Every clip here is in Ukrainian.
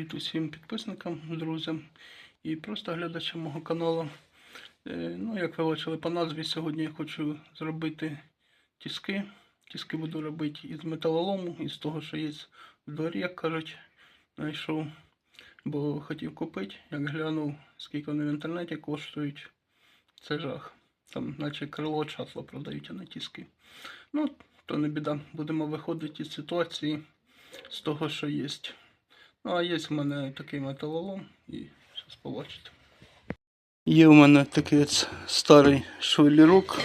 Привіт усім підписникам, друзям і просто глядачам мого каналу. Е, Ну, як ви бачили по назві, сьогодні я хочу зробити тіски. Тіски буду робити із металолому, із того, що є в дворі, як кажуть, знайшов. Бо хотів купити, як глянув, скільки вони в інтернеті коштують. Це жах. Там, наче крило часло продають, а не тіски. Ну, то не біда. Будемо виходити із ситуації з того, що є. Ну, а є в мене такий металолом і зараз побачите. Є у мене такий старий швелірок,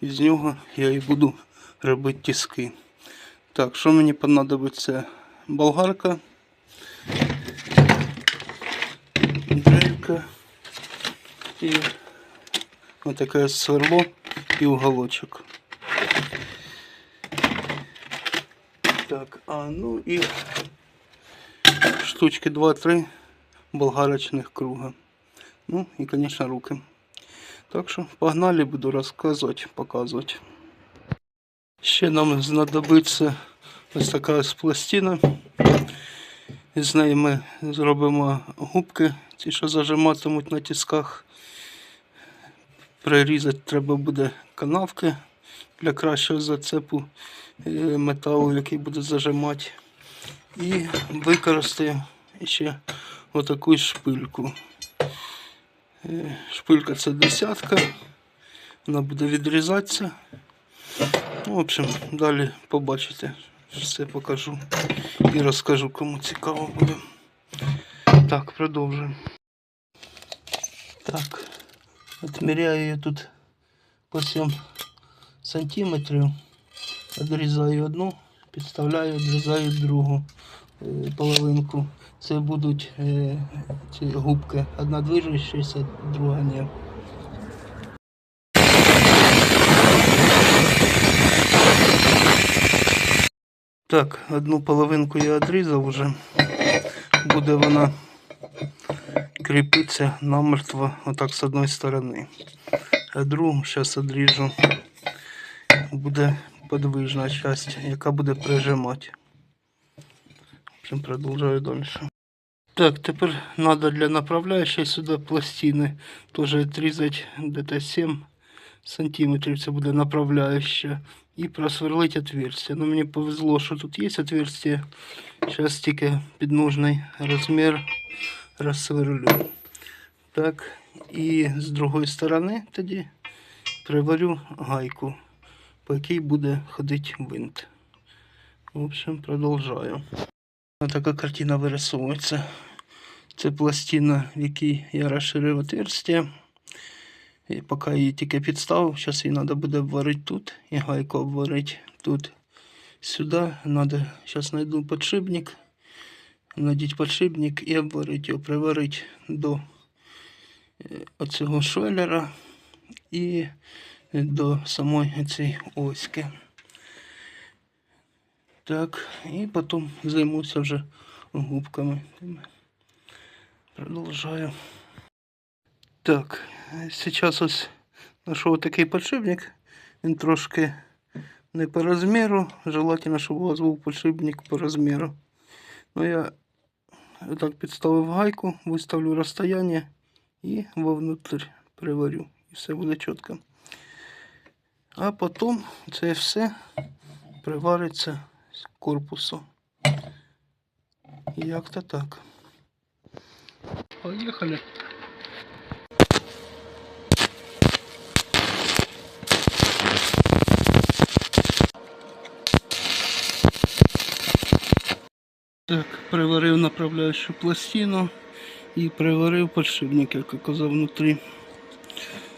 і з нього я і буду робити тіски. Так, що мені понадобиться? Болгарка, дрелька і отаке сверло і уголочок. Так, а ну і штучки 2-3 болгарочных круга. Ну и, конечно, руки. Так що погнали, буду розказувати, показувати. Ще нам знадобиться ось така пластина. З неї ми зробимо губки, ті, що зажиматимуть на тисках. Прирізати треба буде канавки для кращого зацепу е, металу, який буде зажимати. І використаємо ще отаку шпильку. Е, Шпилька це десятка. Вона буде відрізатися. Ну, в общем, далі побачите. Все покажу і розкажу, кому цікаво буде. Так, продовжуємо. Так, отміряю я тут по 7 сантиметрів. Одрізаю одну, підставляю, відрізаю другу половинку. Це будуть е, ці губки. Одна движущаяся, друга ні. Так, одну половинку я відрізав вже. Буде вона кріпитися намертво отак з одної сторони. А другу зараз відріжу. Буде подвижна часть, яка буде прижимати. Общем, продовжую далі. Так, тепер треба для направляючої сюди пластини теж відрізати десь 7 сантиметрів. Це буде направляюча. І просверлити отверстие. Ну, мені повезло, що тут є отверстие. Зараз тільки під нужний розмір розсверлю. Так, і з другої сторони тоді приварю гайку, по якій буде ходити винт. В общем, продовжую. Така картина вирисовується. Це пластина, в якій я розширив отверстие. І поки її тільки підставив, зараз її треба буде обварити тут і гайку обварити тут. Сюди треба, зараз знайду подшипник, надіть подшипник і обварити його, приварити до е, оцього швеллера і до самої цієї оськи. Так, і потім займуся вже губками. Продовжую. Так, зараз ось знайшов такий подшипник. Він трошки не по розміру. Желательно, щоб у вас був подшипник по розміру. Ну, я так підставив гайку, виставлю розстояння і вовнутрь приварю. І все буде чітко. А потім це все привариться з корпусу. Як-то так. Поїхали. Так, приварив направляючу пластину і приварив подшипник, як я казав, внутрі.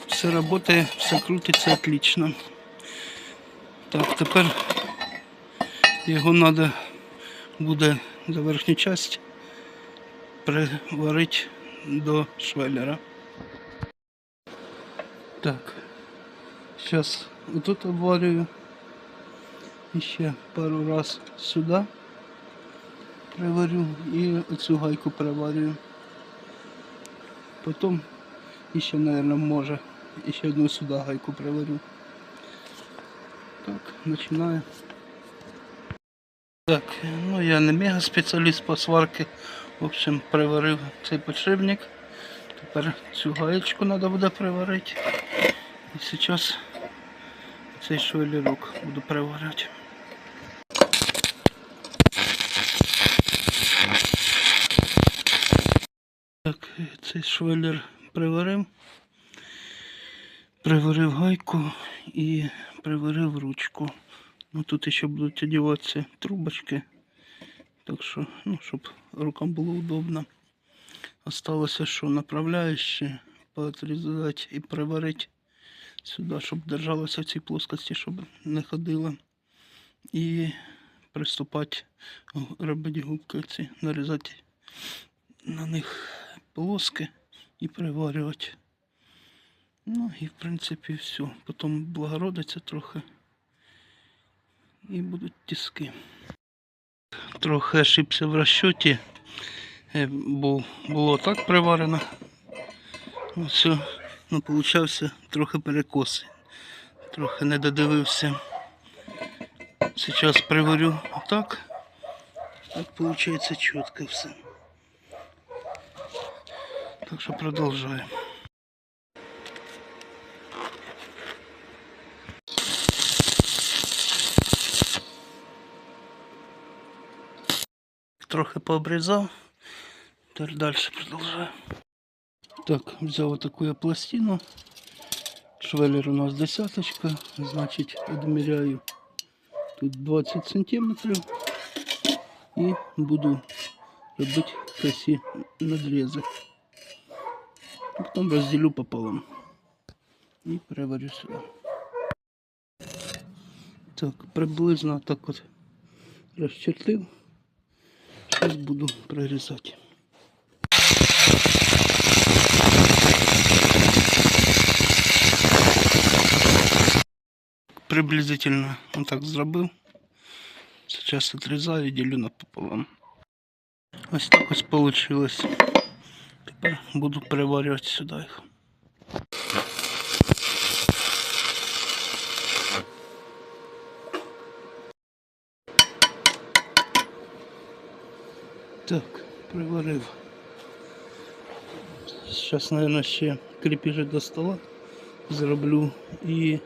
Все працює, все крутиться отлично. Так, тепер його треба буде за верхню часть приварити до швеллера. Так, зараз отут обварюю. І ще пару раз сюди приварю і оцю гайку приварюю. Потім іще, мабуть, може, іще одну сюди гайку приварю. Так, починаю. Так, ну я не мега спеціаліст по сварці В общем, приварив цей подшипник. Тепер цю гаєчку треба буде приварити. І зараз цей швелірок буду приварювати. Так, цей швеллер приварив. Приварив гайку і приварив ручку. Ну тут ще будуть одягатися трубочки. Так що, ну, щоб рукам було удобно. Осталося, що направляючи, поотрізати і приварити сюди, щоб держалося в цій плоскості, щоб не ходило. І приступати робити губки ці, нарізати на них полоски і приварювати. Ну і в принципі все. Потім благородиться трохи. І будуть тиски. Трохи ошибся в розчоті. Е, було так приварено. Все, ну, получався трохи перекос. Трохи не додивився. Зараз приварю отак. Так виходить чітко все. Так що продовжуємо. Трохи пообрізав. Тепер далі продовжуємо. Так, взяв таку я пластину. Швеллер у нас десяточка, значить відміряю тут 20 сантиметрів і буду робити косі надрізи. Потім розділю пополам і переварю сюди. Так, приблизно так от розчертив. Зараз буду прорізати. Приблизительно он так зробив. Сейчас отрізаю і ділю напополам. Ось так ось получилось. Тепер буду переварювати сюди їх. Приварив. Зараз, мабуть, ще кріпіжі до стола зроблю і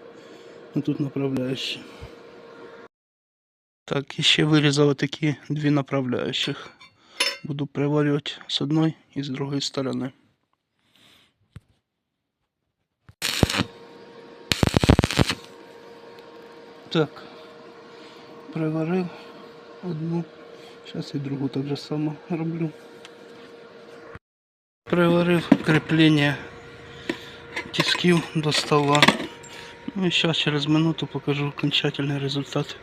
тут направляючі. Так, і ще вирізав такі дві направляючих. Буду приварювати з одної і з другої сторони. Так, приварив одну. Зараз і другу так же само роблю. Приварив кріплення тисків до стола. Ну і зараз через минуту покажу окончательний результат.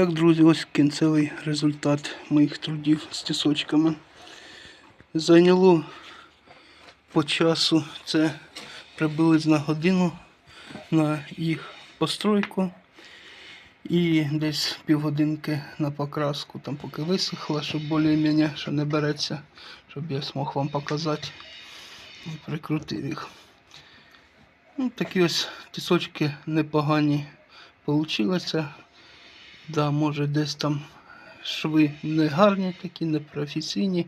Так, друзі, ось кінцевий результат моїх трудів з тісочками. Зайняло по часу це приблизно годину на їх постройку і десь півгодинки на покраску, там поки висохло, щоб більш-менш, що не береться, щоб я змог вам показати і прикрутив їх. Ну, такі ось тісочки непогані получилися. Да, може десь там шви не гарні такі, не професійні,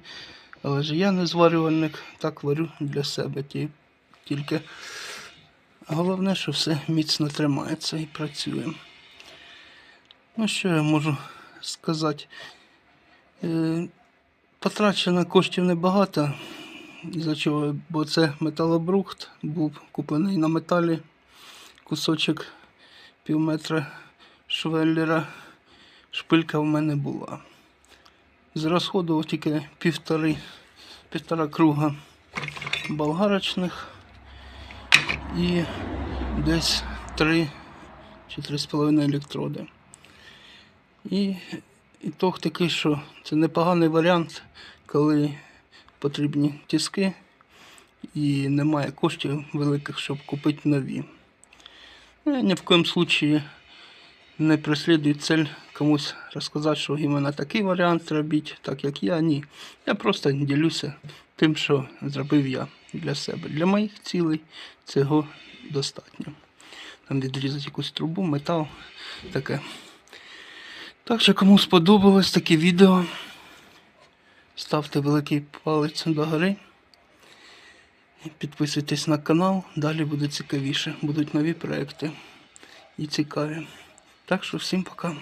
але ж я не зварювальник, так варю для себе тільки. Головне, що все міцно тримається і працює. Ну, що я можу сказати? Е, Потрачено коштів небагато. Бо це металобрухт, був куплений на металі кусочок пів метра швеллера. Шпилька в мене була. Зрозходував тільки півтори, півтора круга болгарочних і десь три чи три з половиною електроди. І ітог такий, що це непоганий варіант, коли потрібні тиски і немає коштів великих, щоб купити нові. Ну, ні в коєму случаї не преслідую цель комусь розказати, що іменно такий варіант робіть, так як я. Ні. Я просто ділюся тим, що зробив я для себе. Для моїх цілей цього достатньо. Там відрізати якусь трубу, метал, таке. Так що, кому сподобалось таке відео, ставте великий палець догори. Підписуйтесь на канал, далі буде цікавіше. Будуть нові проекти і цікаві. Так що всім пока.